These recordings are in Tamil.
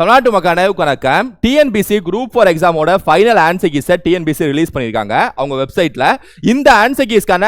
தமிழ்நாட்டு மக்கள் வணக்கம். டிஎன்பிசி குரூப் ஃபார் எக்ஸாமோட ஃபைனல் ஆன்சர் கீஸை டிஎன்பிசி ரிலீஸ் பண்ணியிருக்காங்க. அவங்க வெப்சைட்டில் இந்த ஆன்சர் கீஸ்க்கான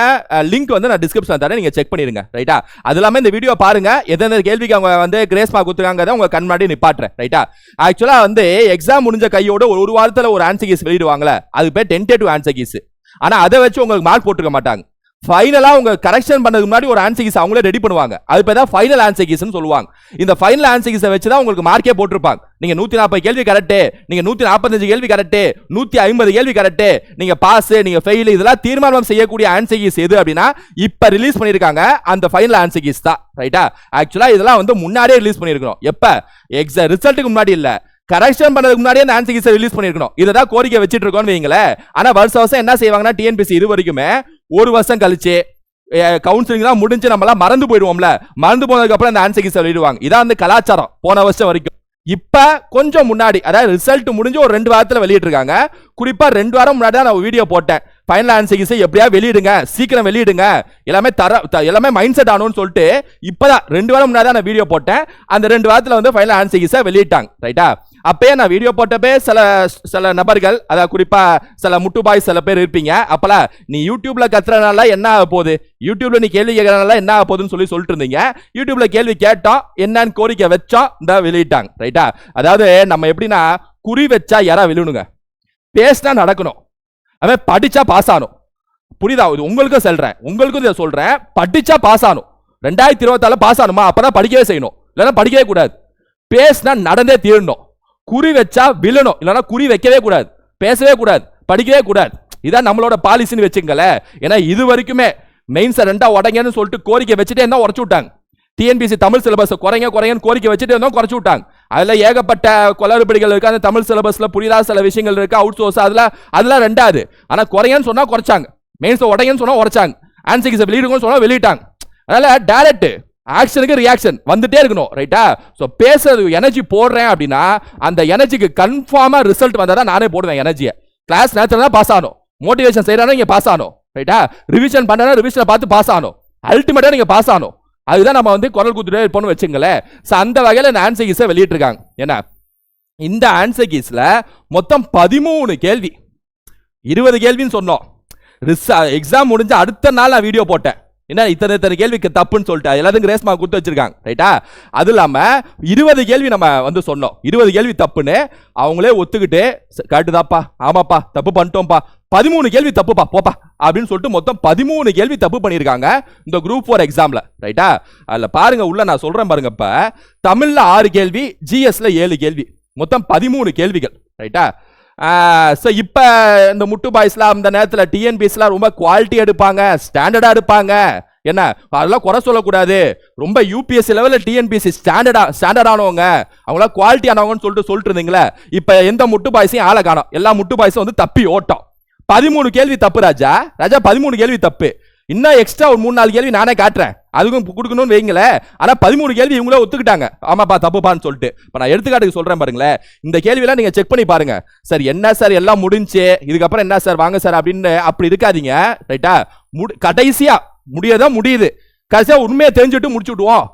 லிங்க் வந்து நான் டிஸ்கிரிப்ஷன் தரேன். நீங்கள் செக் பண்ணிருங்க. ரைட்டா அது இல்லாமல் இந்த வீடியோ பாருங்க. எந்தெந்த கேள்விக்கு அவங்க வந்து கிரேஸ் மார்க் கொடுத்துருக்காங்க உங்க கண் முன்னாடி நிப்பாட்டுறேன். ரைட்டா ஆக்சுவலாக வந்து எக்ஸாம் முடிஞ்ச கையோட ஒரு ஒரு ஒரு ஆன்சர் கீஸ் வெளியிடுவாங்களே அது பேர் டென்டேட்டிவ் ஆன்சர் கீஸ் ஆனால் அதை வச்சு உங்களுக்கு மார்க் போட்டுக்க மாட்டாங்க. ஃபைனலாக உங்க கரெக்ஷன் பண்ணதுக்கு முன்னாடி ஒரு ஆன்சர் கீஸ் அவங்களே ரெடி பண்ணுவாங்க. அது பேர் தான் ஃபைனல் ஆன்சர் கீஸ்னு சொல்லுவாங்க. இந்த ஃபைனல் ஆன்சர் கீஸை வச்சு தான் உங்களுக்கு மார்க்கே போட்டிருப்பாங்க. நீங்க நூத்தி நாற்பது கேள்வி கரெக்ட் நீங்க நூத்தி நாற்பத்தஞ்சு கேள்வி கரெக்ட் நூத்தி ஐம்பது கேள்வி கரெக்ட் நீங்க பாஸ் நீங்க ஃபெயில் இதெல்லாம் தீர்மானம் செய்யக்கூடிய ஆன்சர் கீஸ் எது அப்படின்னா இப்ப ரிலீஸ் பண்ணிருக்காங்க அந்த ஃபைனல் ஆன்சர் கீஸ் தான். ரைட்டா ஆக்சுவலா இதெல்லாம் வந்து முன்னாடியே ரிலீஸ் பண்ணிருக்கணும் எப்ப? எக்ஸாம் ரிசல்ட்டுக்கு முன்னாடி இல்லை. கரெக்ஷன் பண்ணதுக்கு முன்னாடியே அந்த ஆன்சர் கீஸை ரிலீஸ் பண்ணிருக்கணும் இதை தான் கோரிக்கை வச்சுட்டு இருக்கோம்னு வைங்களேன் ஆனா வருஷம் வருஷம் என்ன செய்வாங்கன்னா டிஎன்பிசி இது வரைக்குமே ஒரு வருஷம் கழிச்சு கவுன்சிலிங் தான் முடிஞ்சு நம்மளாம் மறந்து போயிடுவோம்ல. மறந்து போனதுக்கப்புறம் அந்த ஆன்சர் கீஸ் வெளியிடுவாங்க இதான் அந்த கலாச்சாரம் போன வருஷம் வரைக்கும். இப்போ கொஞ்சம் முன்னாடி அதாவது ரிசல்ட் முடிஞ்சு ஒரு ரெண்டு வாரத்தில் வெளியிட்டிருக்காங்க. குறிப்பாக ரெண்டு வாரம் முன்னாடி தான் நான் வீடியோ போட்டேன். ஃபைனல் ஆன்சர் கீஸை எப்படியா வெளியிடுங்க சீக்கிரம் வெளியிடுங்க. எல்லாமே தர த- எல்லாமே மைண்ட் செட் ஆகணும்னு சொல்லிட்டு இப்போ தான் ரெண்டு வாரம் முன்னாடி தான் நான் வீடியோ போட்டேன். அந்த ரெண்டு வாரத்தில் வந்து ஃபைனல் ஆன்சர் கீஸை வெளியிட்டாங்க. ரைட்டா அப்பயே நான் வீடியோ போட்டப்பே சில சில நபர்கள் அதாவது குறிப்பா சில முட்டுபாய் சில பேர் இருப்பீங்க. அப்பல நீ யூடியூப்ல கத்துறதுனால என்ன ஆக போகுது? யூடியூப்ல நீ கேள்வி கேட்கறதுனால என்ன ஆக போகுதுன்னு சொல்லி சொல்லிட்டு இருந்தீங்க யூடியூப்ல கேள்வி கேட்டோம். என்னன்னு கோரிக்கை வச்சோம். இந்த வெளியிட்டாங்க. ரைட்டா? அதாவது நம்ம எப்படின்னா குறி வச்சா யாரா விழுணுங்க பேசினா நடக்கணும். அவன் படிச்சா பாஸ் ஆகணும். புரியுதா? இது உங்களுக்கும் சொல்றேன். உங்களுக்கும் இதை சொல்றேன். படிச்சா பாஸ் ஆகணும். ரெண்டாயிரத்தி இருபத்தால பாஸ் ஆகணுமா? அப்பதான் படிக்கவே செய்யணும். இல்லைன்னா படிக்கவே கூடாது. பேசினா நடந்தே தீரணும். குறி வச்சா விழணும் இல்லைன்னா குறி வைக்கவே கூடாது. பேசவே கூடாது. படிக்கவே கூடாது. இதான் நம்மளோட பாலிசின்னு வச்சுங்களேன் ஏன்னா இது வரைக்குமே மெயின்ஸை ரெண்டா உடங்கன்னு சொல்லிட்டு கோரிக்கை வச்சுட்டே இருந்தால் உடச்சு விட்டாங்க. டிஎன்பிசி தமிழ் சிலபஸ் குறைங்க குறைங்கன்னு கோரிக்கை வச்சுட்டு இருந்தோம் குறைச்சி விட்டாங்க. அதில் ஏகப்பட்ட குளறுபடிகள் இருக்கு. அந்த தமிழ் சிலபஸில் புரியாத? சில விஷயங்கள் இருக்குது அவுட் சோர்ஸ் அதில் அதெல்லாம் ரெண்டாவது ஆனால் குறையன்னு சொன்னால் குறைச்சாங்க. மெயின்ஸை உடையன்னு சொன்னால் உடைச்சாங்க. ஆன்சிக்ஸை வெளியிடுங்கன்னு சொன்னால் வெளியிட்டாங்க. அதனால் டைரக்ட் ஆக்ஷனுக்கு ரியாக்ஷன் வந்துட்டே இருக்கணும் ரைட்டா ஸோ பேசுறது எனர்ஜி போடுறேன் அப்படின்னா அந்த எனர்ஜிக்கு கன்ஃபார்மாக ரிசல்ட் வந்தால் தான் நானே போடுவேன் எனர்ஜியை கிளாஸ் நேரத்தில் தான் பாஸ் ஆகணும். மோட்டிவேஷன் செய்யறாங்க நீங்கள் பாஸ் ஆகணும் ரைட்டா ரிவிஷன் பண்ணா ரிவிஷனை பார்த்து பாஸ் ஆகணும். அல்டிமேட்டாக நீங்கள் பாஸ் ஆகணும். அதுதான் நம்ம வந்து குரல் குத்துட்டே இருப்போம்னு வச்சுங்களேன். ஸோ அந்த வகையில் இந்த ஆன்சர் கீஸை வெளியிட்டிருக்காங்க. என்ன இந்த ஆன்சர் கீஸில் மொத்தம் பதிமூணு கேள்வி. இருபது கேள்வின்னு சொன்னோம். எக்ஸாம் முடிஞ்ச அடுத்த நாள் நான் வீடியோ போட்டேன். என்ன இத்தனை இத்தனை கேள்விக்கு தப்புன்னு சொல்லிட்டு? அது எல்லாத்துக்கும் ரேஸ் கொடுத்து வச்சிருக்காங்க ரைட்டா அது இல்லாமல் இருபது கேள்வி நம்ம வந்து சொன்னோம். இருபது கேள்வி தப்புன்னு அவங்களே ஒத்துக்கிட்டு காட்டுதாப்பா ஆமாப்பா தப்பு பண்ணிட்டோம்ப்பா. பதிமூணு கேள்வி தப்புப்பா போப்பா அப்படின்னு சொல்லிட்டு மொத்தம் பதிமூணு கேள்வி தப்பு பண்ணியிருக்காங்க இந்த குரூப் ஃபோர் எக்ஸாமில் ரைட்டா அதில் பாருங்க உள்ள நான் சொல்கிறேன் பாருங்க இப்போ. தமிழில் ஆறு கேள்வி ஜிஎஸ்ல ஏழு கேள்வி. மொத்தம் பதிமூணு கேள்விகள் ரைட்டா ஸோ இப்போ இந்த முட்டு பாய்ஸ்லாம் அந்த நேரத்தில் டிஎன்பிஎஸ்லாம் ரொம்ப குவாலிட்டி எடுப்பாங்க ஸ்டாண்டர்டாக எடுப்பாங்க. என்ன? அதெல்லாம் குறை சொல்லக்கூடாது. ரொம்ப யூபிஎஸ்சி லெவலில் டிஎன்பிஎஸ்சி ஸ்டாண்டர்டா ஸ்டாண்டர்டானவங்க அவங்களாம் குவாலிட்டி ஆனவங்கன்னு சொல்லிட்டு சொல்லிட்டு இருந்தீங்களே இப்போ எந்த முட்டு பாய்ஸையும் ஆளை காணும். எல்லா முட்டு பாய்ஸும் வந்து தப்பி ஓட்டம். பதிமூணு கேள்வி தப்பு ராஜா. ராஜா பதிமூணு கேள்வி தப்பு. இன்னும் எக்ஸ்ட்ரா ஒரு மூணு நாலு கேள்வி நானே காட்டுறேன். அதுக்கும் கொடுக்கணும்னு வைங்களேன் ஆனால் பதிமூணு கேள்வி இவங்களே ஒத்துக்கிட்டாங்க. ஆமாப்பா தப்புப்பான்னு சொல்லிட்டு. இப்போ நான் எடுத்துக்காட்டுக்கு சொல்கிறேன் பாருங்களேன். இந்த கேள்வியெல்லாம் நீங்கள் செக் பண்ணி பாருங்க. சார் என்ன சார் எல்லாம் முடிஞ்சு? இதுக்கப்புறம் என்ன சார்? வாங்க சார் அப்படின்னு அப்படி இருக்காதீங்க. ரைட்டா முடி கடைசியாக முடியதான் முடியுது. கடைசியாக உண்மையை தெரிஞ்சுட்டு முடிச்சு விடுவோம்.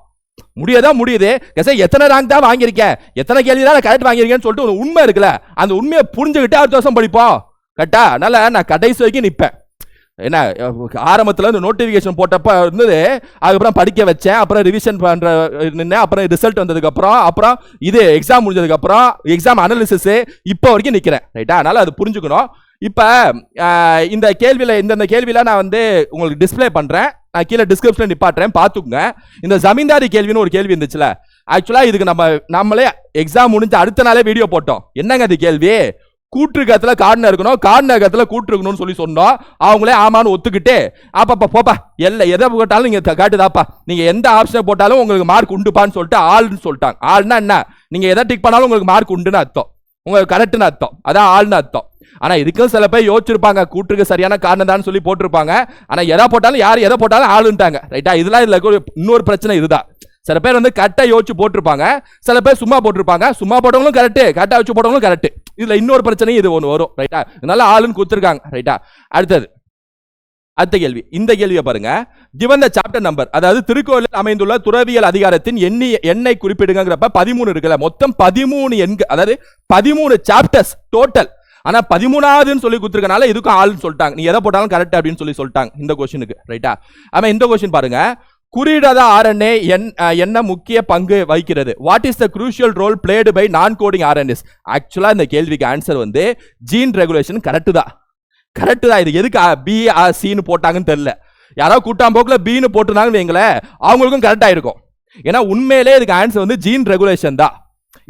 முடியதா முடியுது. கடைசியா எத்தனை ரேங்க் தான் வாங்கியிருக்கேன்? எத்தனை கேள்வி தான் கரெக்ட் வாங்கியிருக்கேன்னு சொல்லிட்டு ஒரு உண்மை இருக்குல்ல. அந்த உண்மையை புரிஞ்சுக்கிட்டு அடுத்த வருஷம் படிப்போம். கரெக்டா அதனால நான் கடைசி வரைக்கும் நிற்பேன் என்ன ஆரம்பத்தில் இந்த நோட்டிஃபிகேஷன் போட்டப்ப இருந்தது அதுக்கப்புறம் படிக்க வச்சேன் அப்புறம் ரிவிஷன் பண்ணுற நின்று அப்புறம் ரிசல்ட் வந்ததுக்கப்புறம் அப்புறம் இது எக்ஸாம் முடிஞ்சதுக்கப்புறம் எக்ஸாம் அனாலிசிஸ் இப்போ வரைக்கும் நிற்கிறேன் ரைட்டா அதனால் அது புரிஞ்சுக்கணும். இப்போ இந்த கேள்வியில் இந்தந்த கேள்வியில் நான் வந்து உங்களுக்கு டிஸ்ப்ளே பண்ணுறேன் நான் கீழே டிஸ்கிரிப்ஷன் நிப்பாட்டுறேன் பார்த்துக்குங்க. இந்த ஜமீன்தாரி கேள்வின்னு ஒரு கேள்வி இருந்துச்சுல ஆக்சுவலாக இதுக்கு நம்ம நம்மளே எக்ஸாம் முடிஞ்ச அடுத்த நாளே வீடியோ போட்டோம். என்னங்க அது கேள்வி? கூற்றுக்கத்துல கார்னர் இருக்கணும் கார்னகத்துல கூற்று இருக்கணும்னு சொல்லி சொன்னோம். அவங்களே ஆமான்னு ஒத்துக்கிட்டு ஆப்பாப்பா போப்பா எல்ல எதை போட்டாலும் நீங்கள் காட்டுதாப்பா. நீங்கள் எந்த ஆப்ஷனை போட்டாலும் உங்களுக்கு மார்க் உண்டுப்பான்னு சொல்லிட்டு ஆள்னு சொல்லிட்டாங்க. ஆள்னா என்ன? நீங்கள் எதை டிக் பண்ணாலும் உங்களுக்கு மார்க் உண்டுன்னு அர்த்தம். உங்களுக்கு கரெக்டுன்னு அர்த்தம். அதான் ஆள்னு அர்த்தம். ஆனால் இதுக்கும் சில பேர் யோசிச்சிருப்பாங்க கூற்றுக்கு சரியான காரணம் தான் சொல்லி போட்டிருப்பாங்க. ஆனால் எதை போட்டாலும் யார் எதை போட்டாலும் ஆளுன்ட்டாங்க. ரைட்டா இதெல்லாம் இதில் ஒரு இன்னொரு பிரச்சனை இதுதான். சில பேர் வந்து கரெக்டாக யோசிச்சு போட்டிருப்பாங்க. சில பேர் சும்மா போட்டிருப்பாங்க. சும்மா போட்டவங்களும் கரெக்டு கரெக்டாக வச்சு போட்டவங்களும் கரெக்டு இதுல இன்னொரு பிரச்சனையும் இது ஒன்று வரும். ரைட்டா இதனால ஆளுன்னு கொடுத்துருக்காங்க. ரைட்டா அடுத்தது. அடுத்த கேள்வி. இந்த கேள்வியை பாருங்க. கிவன் த சாப்டர் நம்பர் அதாவது திருக்கோயிலில் அமைந்துள்ள துறவியல் அதிகாரத்தின் எண்ணி எண்ணை குறிப்பிடுங்கிறப்ப பதிமூணு இருக்குல்ல. மொத்தம் பதிமூணு எண்கள் அதாவது பதிமூணு சாப்டர்ஸ் டோட்டல் ஆனா பதிமூணாவதுன்னு சொல்லி கொடுத்துருக்கனால இதுக்கும் ஆள்னு சொல்லிட்டாங்க. நீ எதை போட்டாலும் கரெக்ட் அப்படின்னு சொல்லி சொல்லிட்டாங்க. இந்த கொஸ்டினுக்கு ரைட்டா ஆமா இந்த கொஸ்டின் பாருங்க. குறியிடாத ஆர்என்ஏ என் என்ன முக்கிய பங்கு வகிக்கிறது? What is the crucial role played by non coding RNAs ஆக்சுவலாக இந்த கேள்விக்கு ஆன்சர் வந்து ஜீன் ரெகுலேஷன் கரெக்டு தான். கரெக்டு தான். இது எதுக்கு பி சின்னு போட்டாங்கன்னு தெரில யாரோ கூட்டாம்போக்கில் பின்னு போட்டுருந்தாங்கன்னு வைங்களேன் அவங்களுக்கும் கரெக்டாக இருக்கும் ஏன்னா உண்மையிலே இதுக்கு ஆன்சர் வந்து ஜீன் ரெகுலேஷன் தான்.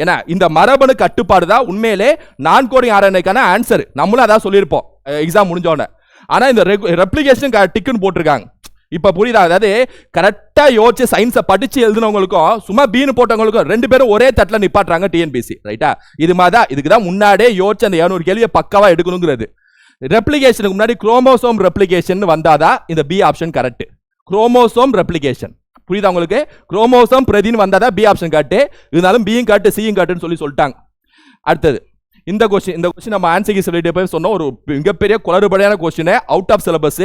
ஏன்னா இந்த மரபணு கட்டுப்பாடு தான் உண்மையிலே நான் கோடிங் ஆர்என்ஏக்கான ஆன்சர் நம்மளும் அதான் சொல்லியிருப்போம் எக்ஸாம் முடிஞ்சோடனே ஆனால் இந்த ரெப்ளிகேஷன் டிக்குன்னு போட்டிருக்காங்க. இப்போ புரியுதா? அதாவது கரெக்டாக யோசிச்சு சயின்ஸை படித்து எழுதுனவங்களுக்கும் சும்மா பீனு போட்டவங்களுக்கும் ரெண்டு பேரும் ஒரே தட்டில் நிப்பாட்டுறாங்க டிஎன்பிசி ரைட்டா இது மாதிரி தான் இதுக்கு தான் முன்னாடியே யோசிச்சு அந்த இரநூறு கேள்வியை பக்காவாக எடுக்கணுங்கிறது. ரெப்ளிகேஷனுக்கு முன்னாடி குரோமோசோம் ரெப்ளிகேஷன் வந்தாதான் இந்த B option correct chromosome replication புரியுதா உங்களுக்கு? குரோமோசோம் பிரதின்னு வந்தாதான் பி ஆப்ஷன் காட்டு இருந்தாலும் பியும் காட்டு சியும் காட்டுன்னு சொல்லி சொல்லிட்டாங்க. அடுத்தது இந்த கொஸ்டின் இந்த கொஸ்டின் நம்ம ஆன்சருக்கு சொல்லிட்டு போய் சொன்னோம். ஒரு மிகப்பெரிய குளறுபடியான question out of syllabus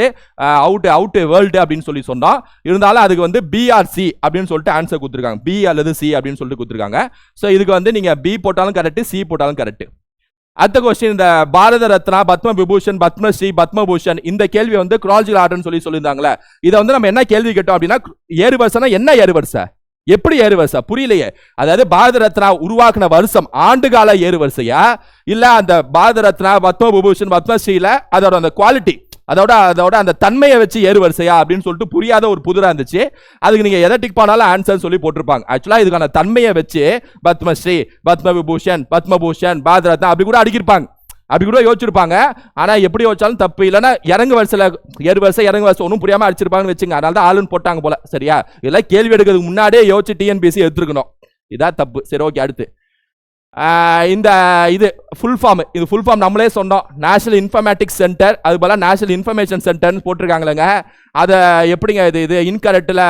out out world அப்படின்னு சொல்லி சொன்னோம் இருந்தாலும் அதுக்கு வந்து பிஆர்சி அப்படின்னு சொல்லிட்டு ஆன்சர் கொடுத்துருக்காங்க. பி அல்லது சி அப்படின்னு சொல்லிட்டு கொடுத்துருக்காங்க. ஸோ இதுக்கு வந்து நீங்கள் பி போட்டாலும் கரெக்ட் சி போட்டாலும் கரெக்ட் அடுத்த கொஸ்டின் இந்த பாரத ரத்னா பத்ம விபூஷன் பத்மஸ்ரீ பத்மபூஷன் இந்த கேள்வி வந்து குராலஜிக்கல் ஆர்டர்னு சொல்லி சொல்லியிருந்தாங்களே இதை வந்து நம்ம என்ன கேள்வி கேட்டோம் அப்படின்னா ஏறு வருஷம்னா என்ன ஏறு வருஷம் எப்படி ஏறு வருஷம் புரியலையே. அதாவது பாரத ரத்னா உருவாக்குன வருஷம் ஆண்டுகால ஏறு வரிசையா? இல்ல அந்த பாரத ரத்னா பத்ம விபூஷன் பத்மஸ்ரீல அதோட அந்த குவாலிட்டி அதோட அதோட அந்த தன்மையை வச்சு ஏறு வரிசையா அப்படின்னு சொல்லிட்டு புரியாத ஒரு புதிராக இருந்துச்சு. அதுக்கு நீங்க எதை டிக் பண்ணாலும் ஆன்சர் சொல்லி போட்டிருப்பாங்க. ஆக்சுவலா இதுக்கான தன்மையை வச்சு பத்மஸ்ரீ பத்ம விபூஷன் பத்மபூஷன் பாரத ரத்னா அப்படி கூட அடிக்கிருப்பாங்க. அப்படி கூட யோசிச்சிருப்பாங்க. ஆனால் எப்படி யோசிச்சாலும் தப்பு இல்லைன்னா இறங்கு வரிசையில் ஏறு வரிசை இறங்கு வரிசை ஒன்றும் புரியாமல் அடிச்சிருப்பாங்கன்னு வச்சுங்க. அதனால தான் ஆளுன்னு போட்டாங்க போல. சரியா? இதெல்லாம் கேள்வி எடுக்கிறதுக்கு முன்னாடியே யோசிச்சு டிஎன்பிசி எடுத்துருக்கணும். இதான் தப்பு. சரி ஓகே அடுத்து. இந்த இது ஃபுல் ஃபார்ம் இது ஃபுல் ஃபார்ம் நம்மளே சொன்னோம். நேஷனல் இன்ஃபர்மேட்டிக்ஸ் சென்டர் அது போல் நேஷனல் இன்ஃபர்மேஷன் சென்டர்னு போட்டிருக்காங்களேங்க. அதை எப்படிங்க இது இது இன்கரெக்டில்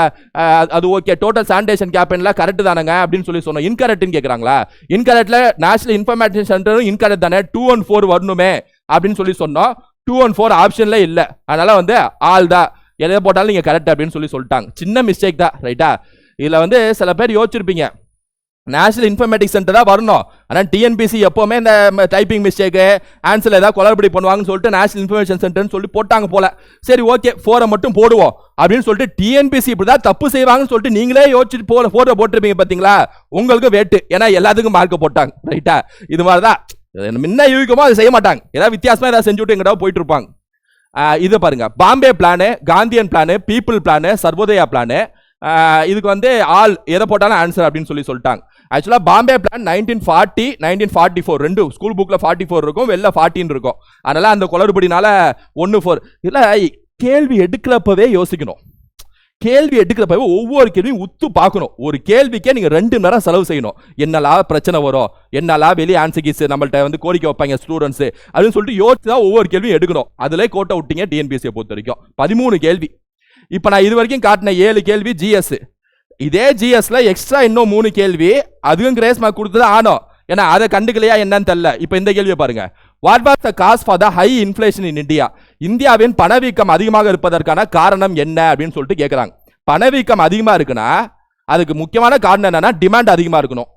அது ஓகே டோட்டல் சானிடேஷன் கேம்பெயினில் கரெக்ட் தானேங்க அப்படின்னு சொல்லி சொன்னோம். இன்கரெக்ட்னு கேட்குறாங்களா இன்கரெக்டில் நேஷனல் இன்ஃபர்மேஷன் சென்டரும் இன்கரெக்ட் தானே. டூ ஒன் ஃபோர் வரணுமே அப்படின்னு சொல்லி சொன்னோம். டூ ஒன் ஃபோர் ஆப்ஷனில் இல்லை. அதனால் வந்து ஆல் தான் எதை போட்டாலும் நீங்கள் கரெக்ட் அப்படின்னு சொல்லி சொல்லிட்டாங்க. சின்ன மிஸ்டேக் தான் ரைட்டா இதில் வந்து சில பேர் யோசிச்சிருப்பீங்க. நேஷனல் இன்ஃபர்மேட்டிக் சென்டர் தான் வரணும். ஆனால் டிஎன்பிசி எப்போவுமே இந்த டைப்பிங் மிஸ்டேக்கு ஆன்சர் ஏதாவது குளறுபடி பண்ணுவாங்கன்னு சொல்லிட்டு நேஷனல் இன்ஃபர்மேஷன் சென்டர்னு சொல்லி போட்டாங்க போல. சரி ஓகே ஃபோரை மட்டும் போடுவோம். அப்படின்னு சொல்லிட்டு டிஎன்பிசி இப்படி தான் தப்பு செய்வாங்கன்னு சொல்லிட்டு நீங்களே யோசிச்சுட்டு போல ஃபோட்டோ போட்டிருப்பீங்க பார்த்தீங்களா உங்களுக்கு வேட்டு. ஏன்னா எல்லாத்துக்கும் மார்க் போட்டாங்க. ரைட்டா இது மாதிரி தான் முன்ன யூகிக்குமோ அதை செய்ய மாட்டாங்க. ஏதாவது வித்தியாசமாக ஏதாவது செஞ்சுட்டு எங்கிட்ட போயிட்டு இருப்பாங்க. ஆஹ் இது பாருங்க. Bombay plan Gandhian plan people plan Sarvodaya plan இதுக்கு வந்து ஆல் எதை போட்டாலும் ஆன்சர் அப்படின்னு சொல்லி சொல்லிட்டாங்க. ஆக்சுவலாக Bombay plan nineteen forty nineteen forty four ரெண்டு ஸ்கூல் புக்கில் ஃபார்ட்டி ஃபோர் இருக்கும் வெளில ஃபார்ட்டின் இருக்கும். அதனால் அந்த குளறுபடினால ஒன்று ஃபோர் இல்லை கேள்வி எடுக்கிறப்பவே யோசிக்கணும். கேள்வி எடுக்கிறப்பவே ஒவ்வொரு கேள்வியும் உத்து பார்க்கணும். ஒரு கேள்விக்கே நீங்கள் ரெண்டு நேரம் செலவு செய்யணும். என்னெல்லாம் பிரச்சனை வரும்? என்னெல்லாம் வெளியே ஆன்சர் கீஸ் நம்மள்ட்ட வந்து கோரிக்கை வைப்பாங்க ஸ்டூடெண்ட்ஸு அப்படின்னு சொல்லிட்டு யோசிச்சு தான் ஒவ்வொரு கேள்வியும் எடுக்கணும். அதிலே கோட்டை விட்டீங்க டிஎன்பிஎஸ்சியை பொறுத்த வரைக்கும். பதிமூணு கேள்வி. இப்போ நான் இது வரைக்கும் காட்டின ஏழு கேள்வி ஜிஎஸ் இதே ஜிஎஸ்ல எக்ஸ்ட்ரா இன்னும் மூணு கேள்வி. அதுவும் கிரேஸ் மார்க் கொடுத்தது ஆனோம். ஏன்னா அதை கண்டுக்கலையா என்னன்னு தெரியல. இப்போ இந்த கேள்வியை பாருங்க. What was the cause for the high inflation in India இந்தியாவின் பணவீக்கம் அதிகமாக இருப்பதற்கான காரணம் என்ன அப்படின்னு சொல்லிட்டு கேட்குறாங்க பணவீக்கம் அதிகமாக இருக்குன்னா அதுக்கு முக்கியமான காரணம் என்னன்னா டிமாண்ட் அதிகமாக இருக்கணும்.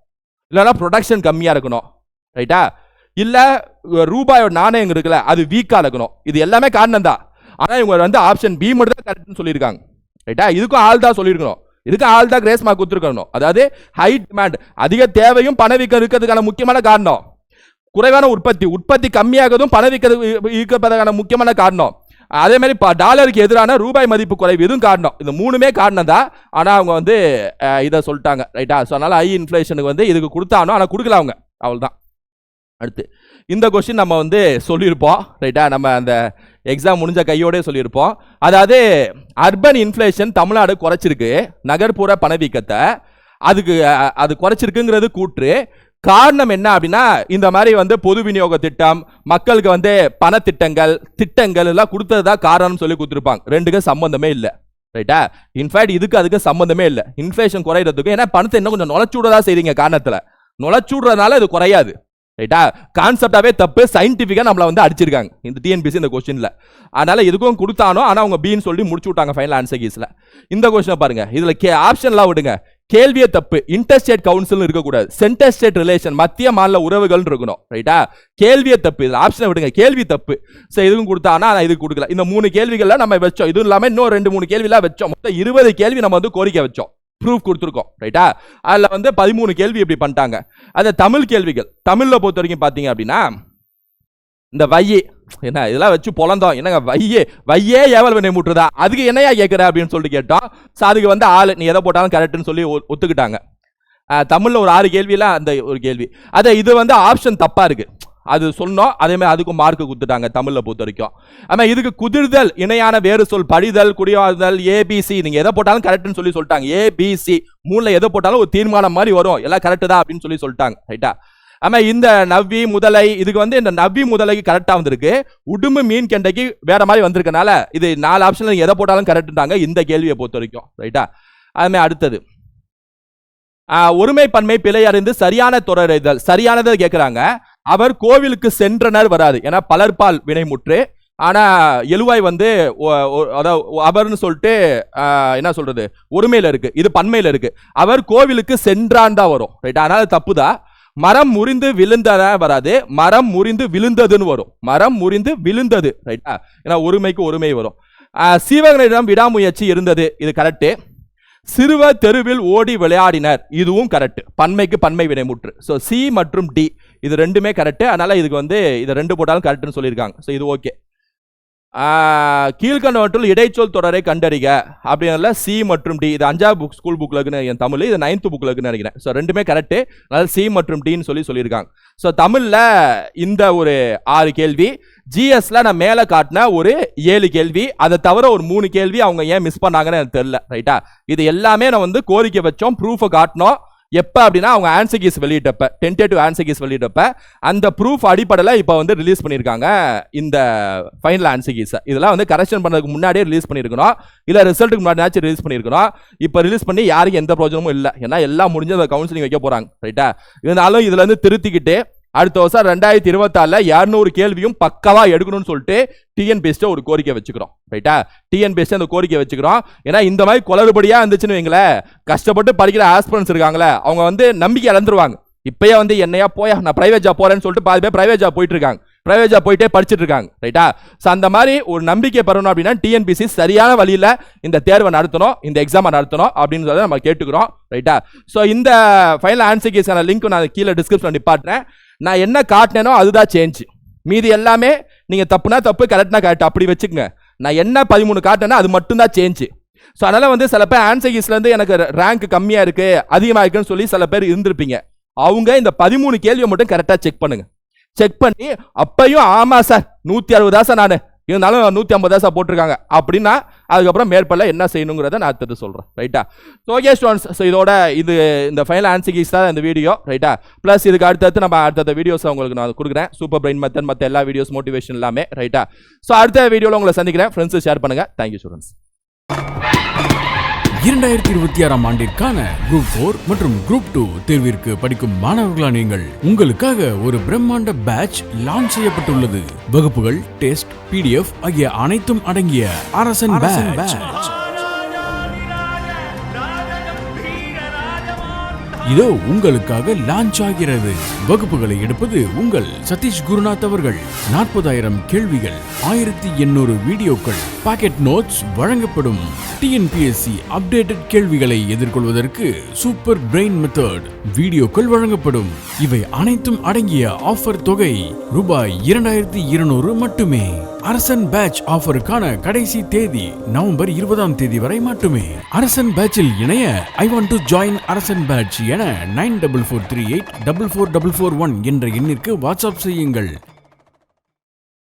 இல்லைன்னா ப்ரொடக்ஷன் கம்மியாக இருக்கணும். ரைட்டா இல்லை ரூபாயோட நாணயம் இருக்குல்ல அது வீக்காக இருக்கணும். இது எல்லாமே காரணம் தான் ஆனால் இவங்க வந்து ஆப்ஷன் பி மட்டும் தான் கரெக்ட்னு சொல்லியிருக்காங்க. ரைட்டா இதுக்கும் ஆள் தான் சொல்லியிருக்கணும். இதுக்கு ஆள் தான் கிரேஸ் மார்க் கொடுத்துருக்கணும். அதாவது ஹை டிமாண்ட் அதிக தேவையும் பணவீக்கம் இருக்கிறதுக்கான முக்கியமான காரணம். குறைவான உற்பத்தி. உற்பத்தி கம்மியாகிறதும் பணவீக்கம் இருக்கிறதுக்கான முக்கியமான காரணம். அதே மாதிரி இப்போ டாலருக்கு எதிரான ரூபாய் மதிப்பு குறைவு இதுவும் காரணம். இது மூணுமே காரணம் தான். ஆனால் அவங்க வந்து இதை சொல்லிட்டாங்க. ரைட்டா ஸோ அதனால் ஹை இன்ஃப்ளேஷனுக்கு வந்து இதுக்கு கொடுத்தானோ ஆனால் கொடுக்கல அவங்க. அவ்வளோதான் அடுத்து இந்த கொஸ்டின் நம்ம வந்து சொல்லியிருப்போம். ரைட்டா நம்ம அந்த எக்ஸாம் முடிஞ்ச கையோடே சொல்லியிருப்போம். அதாவது அர்பன் இன்ஃப்ளேஷன் தமிழ்நாடு குறைச்சிருக்கு. நகர்ப்புற பணவீக்கத்தை. அதுக்கு அது குறைச்சிருக்குங்கிறது கூற்று. காரணம் என்ன அப்படின்னா இந்த மாதிரி வந்து பொது விநியோக திட்டம் மக்களுக்கு வந்து பணத்திட்டங்கள் திட்டங்கள் எல்லாம் கொடுத்தது தான் காரணம்னு சொல்லி கொடுத்துருப்பாங்க. ரெண்டுக்கும் சம்மந்தமே இல்லை. ரைட்டா? இன்ஃபேக்ட் இதுக்கு அதுக்கு சம்மந்தமே இல்லை. இன்ஃப்ளேஷன் குறையிறதுக்கு ஏன்னா பணத்தை இன்னும் கொஞ்சம் நுழைச்சுடதா செய்றீங்க காரணத்தில். நுழைச்சுடுறதுனால இது குறையாது. ரைட்டா கான்செப்டாவே தப்பு சயின்டிஃபிக்காக நம்மளை வந்து அடிச்சிருக்காங்க. இந்த டிஎன்பிசி இந்த கொஸ்டினில் அதனால் எதுக்கும் கொடுத்தானோ ஆனால் அவங்க பின்னு சொல்லி முடிச்சு விட்டாங்க ஃபைனல் ஆன்சர் கேஸில் இந்த கொஸ்டினை பாருங்கள் இதில் கே ஆப்ஷன்லாம் விடுங்க. கேள்வியே தப்பு. இன்டர்ஸ்டேட் கவுன்சில் இருக்கக்கூடாது. சென்டர் ஸ்டேட் ரிலேஷன் மத்திய மாநில உறவுகள் இருக்கணும். ரைட்டா கேள்வியே தப்பு. இதில் ஆப்ஷனை விடுங்க. கேள்வி தப்பு. சரி இதுவும் கொடுத்தானா நான் இதுக்கு கொடுக்கல. இந்த மூணு கேள்விகள்லாம் நம்ம வச்சோம். இதுவும் இல்லாமல் இன்னும் ரெண்டு மூணு கேள்விலாம் வச்சோம். மொத்தம் இருபது கேள்வி நம்ம வந்து கோரிக்கை வச்சோம். ப்ரூஃப் கொடுத்துருக்கோம் ரைட்டா அதில் வந்து பதிமூணு கேள்வி இப்படி பண்ணிட்டாங்க. அந்த தமிழ் கேள்விகள் தமிழில் பொறுத்த வரைக்கும் பார்த்தீங்க அப்படின்னா இந்த வையே என்ன இதெல்லாம் வச்சு பொழந்தோம் என்னங்க வையே வையே ஏவல் வினை முட்டுறதா? அதுக்கு என்னையா கேட்குற அப்படின்னு சொல்லிட்டு கேட்டோம். ஸோ அதுக்கு வந்து ஆள் நீ எதை போட்டாலும் கரெக்டுன்னு சொல்லி ஒத்துக்கிட்டாங்க. தமிழில் ஒரு ஆறு கேள்வியெல்லாம் அந்த ஒரு கேள்வி. அதை இது வந்து ஆப்ஷன் தப்பாக இருக்குது அது சொன்னோம் அதேமாதிரி அதுக்கும் மார்க் கொடுத்துட்டாங்க தமிழில் பொறுத்த வரைக்கும் ஆமாம் இதுக்கு குதிர்தல் இணையான வேறு சொல் படிதல் குடியாதல் ஏபிசி நீங்கள் எதை போட்டாலும் கரெக்ட்னு சொல்லி சொல்லிட்டாங்க. ஏபிசி மூணில் எதை போட்டாலும் ஒரு தீர்மானம் மாதிரி வரும். எல்லாம் கரெக்டு தான் அப்படின்னு சொல்லி சொல்லிட்டாங்க ரைட்டா ஆமாம் இந்த நவ்வி முதலை இதுக்கு வந்து இந்த நவ்வி முதலைக்கு கரெக்டாக வந்திருக்கு. உடும்பு மீன் கெண்டைக்கு வேற மாதிரி வந்திருக்கனால இது நாலு ஆப்ஷனில் எதை போட்டாலும் கரெக்டுட்டாங்க இந்த கேள்வியை பொறுத்த வரைக்கும் ரைட்டா அதுமாதிரி அடுத்தது. ஒருமை பன்மை பிழை அறிந்து சரியான தொடரைதல் சரியானதை கேட்குறாங்க அவர் கோவிலுக்கு சென்றனர் வராது. ஏன்னா பலர்பால் வினைமுற்று ஆனா எழுவாய் வந்து அதாவது அவர்னு சொல்லிட்டு என்ன சொல்றது? ஒருமையில இருக்கு. இது பன்மையில இருக்கு. அவர் கோவிலுக்கு சென்றான் தான் வரும். ரைட் அதனால தப்புதான் மரம் முறிந்து விழுந்ததா வராது. மரம் முறிந்து விழுந்ததுன்னு வரும். மரம் முறிந்து விழுந்தது. ரைட்டா ஏன்னா ஒருமைக்கு ஒருமை வரும். சீவகனிடம் விடாமுயற்சி இருந்தது. இது கரெக்டு சிறுவர் தெருவில் ஓடி விளையாடினர். இதுவும் கரெக்ட் பன்மைக்கு பன்மை வினைமுற்று. ஸோ சி மற்றும் டி இது ரெண்டுமே கரெக்டு அதனால் இதுக்கு வந்து இது ரெண்டு போட்டாலும் கரெக்ட்னு சொல்லியிருக்காங்க. ஸோ இது ஓகே கீழ்கண்டவற்றுள் இடைச்சொல் தொடரை கண்டறிக. அப்படின்னால சி மற்றும் டி இது அஞ்சாவது புக் ஸ்கூல் புக்கில் இருக்குன்னு என் தமிழ் இது நைன்த் புக்கில் இருக்குன்னு நினைக்கிறேன். ஸோ ரெண்டுமே கரெக்டு அதனால் சி மற்றும் டின்னு சொல்லி சொல்லியிருக்காங்க. ஸோ தமிழில் இந்த ஒரு ஆறு கேள்வி ஜிஎஸ்ல நான் மேலே காட்டின ஒரு ஏழு கேள்வி அதை தவிர ஒரு மூணு கேள்வி அவங்க ஏன் மிஸ் பண்ணாங்கன்னு எனக்கு தெரில ரைட்டா இது எல்லாமே நான் வந்து கோரிக்கை வச்சோம் ப்ரூஃபை காட்டினோம். எப்போ அப்படின்னா அவங்க ஆன்சர் கீஸ் வெளியிட்டப்ப டென்டேட்டிவ் ஆன்சர் கீஸ் வெளியிட்டப்ப அந்த ப்ரூஃப் அடிப்படையில் இப்போ வந்து ரிலீஸ் பண்ணியிருக்காங்க இந்த ஃபைனல் ஆன்சர் கீஸை இதெல்லாம் வந்து கரெக்ஷன் பண்ணதுக்கு முன்னாடியே ரிலீஸ் பண்ணியிருக்கணும். இல்லை ரிசல்ட்டுக்கு முன்னாடியாச்சும் ரிலீஸ் பண்ணியிருக்கணும். இப்போ ரிலீஸ் பண்ணி யாருக்கும் எந்த பிரோஜனமும் இல்லை. ஏன்னா எல்லாம் முடிஞ்சு அந்த கவுன்சிலிங் வைக்க போகிறாங்க ரைட்டா இருந்தாலும் இதில் வந்து திருத்திக்கிட்டு அடுத்த வருஷம் ரெண்டாயிரத்தி இருபத்தாறில் இரநூறு கேள்வியும் பக்கவா எடுக்கணும்னு சொல்லிட்டு டிஎன்பிஎஸ்ட ஒரு கோரிக்கை வச்சுக்கிறோம். ரைட்டா டிஎன்பிஎஸ்ட அந்த கோரிக்கை வச்சுக்கிறோம். ஏன்னா இந்த மாதிரி குளறுபடியா இருந்துச்சுன்னு வைங்களேன் கஷ்டப்பட்டு படிக்கிற ஆஸ்பிரன்ஸ் இருக்காங்களே அவங்க வந்து நம்பிக்கை இழந்துருவாங்க. இப்பயே வந்து என்னையா போய் நான் பிரைவேட் ஜாப் போறேன்னு சொல்லிட்டு பாதி பேர் பிரைவேட் ஜாப் போயிட்டு இருக்காங்க. பிரைவேட் ஜாப் போயிட்டே படிச்சுட்டு இருக்காங்க. ரைட்டா ஸோ அந்த மாதிரி ஒரு நம்பிக்கை பெறணும் அப்படின்னா டிஎன்பிசி சரியான வழியில் இந்த தேர்வை நடத்தணும் இந்த எக்ஸாமை நடத்தணும் அப்படின்னு சொல்லி நம்ம கேட்டுக்கிறோம். ரைட்டா ஸோ இந்த ஃபைனல் ஆன்சர் கேஸான லிங்க் நான் கீழே டிஸ்கிரிப்ஷன் நிப்பாட்டுறேன். நான் என்ன காட்டினேனோ அதுதான் சேஞ்ச் மீதி எல்லாமே நீங்கள் தப்புனா தப்பு கரெக்ட்னா கரெக்ட் அப்படி வச்சுக்கங்க. நான் என்ன பதிமூணு காட்டினேன்னா அது மட்டும்தான் சேஞ்ச் ஸோ அதனால் வந்து சில பேர் ஆன்சர் எனக்கு ரேங்க் கம்மியாக இருக்குது அதிகமாக இருக்குன்னு சொல்லி சில பேர் இருந்திருப்பீங்க. அவங்க இந்த பதிமூணு கேள்வியை மட்டும் கரெக்டாக செக் பண்ணுங்கள் செக் பண்ணி அப்பையும் ஆமாம் சார் நூற்றி அறுபதா சார் நான். இருந்தாலும் நூற்றி ஐம்பது தான் போட்டிருக்காங்க. அப்படின்னா அதுக்கப்புறம் மேற்பள்ள என்ன செய்யணுங்கிறத நான் அடுத்தது சொல்கிறேன் ரைட்டா ஸோ ஓகே ஸ்டூடெண்ட்ஸ் ஸோ இதோட இது இந்த ஃபைனல் ஆன்சிகிஸ் தான் இந்த வீடியோ ரைட்டா ப்ளஸ் இதுக்கு அடுத்தடுத்து நம்ம அடுத்த வீடியோஸ் உங்களுக்கு நான் கொடுக்குறேன். சூப்பர் பிரெயின் மெத்தட் மற்ற எல்லா வீடியோஸ் மோட்டிவேஷன் எல்லாமே. ரைட்டா ஸோ அடுத்த வீடியோவில் உங்களை சந்திக்கிறேன். ஃப்ரெண்ட்ஸ் ஷேர் பண்ணுங்க. தேங்க்யூ ஸ்டூடெண்ட்ஸ் இரண்டாயிரத்தி இருபத்தி ஆறாம் ஆண்டிற்கான குரூப் போர் மற்றும் குரூப் டூ தேர்விற்கு படிக்கும் மாணவர்களா நீங்கள் உங்களுக்காக ஒரு பிரம்மாண்ட பேட்ச் லான்ச் செய்யப்பட்டுள்ளது. வகுப்புகள் டெஸ்ட் பிடிஎஃப் ஆகிய அனைத்தும் அடங்கிய அரசன் பேட்ச் இதோ உங்களுக்காக லான்ச் ஆகிறது. வகுப்புகளை எடுப்பது உங்கள் சதீஷ் குருநாத் அவர்கள். நாற்பதாயிரம் கேள்விகள் ஆயிரத்தி எண்ணூறு வீடியோக்கள் பாக்கெட் நோட்ஸ் வழங்கப்படும் டிஎன்பிஎஸ்சி அப்டேட்டட் கேள்விகளை எதிர்கொள்வதற்கு சூப்பர் பிரெயின் மெத்தட் வீடியோக்கள் வழங்கப்படும். இவை அனைத்தும் அடங்கிய ஆஃபர் தொகை ரூபாய் இரண்டாயிரத்தி இருநூறு மட்டுமே. அரசன் பேட்ச் ஆஃபருக்கான கடைசி தேதி நவம்பர் இருபதாம் தேதி வரை மட்டுமே. அரசன் பேட்சில் இணைய I want to join Arasan batch என nine double four three eight double four double four one என்ற எண்ணிற்கு வாட்ஸ்அப் செய்யுங்கள்.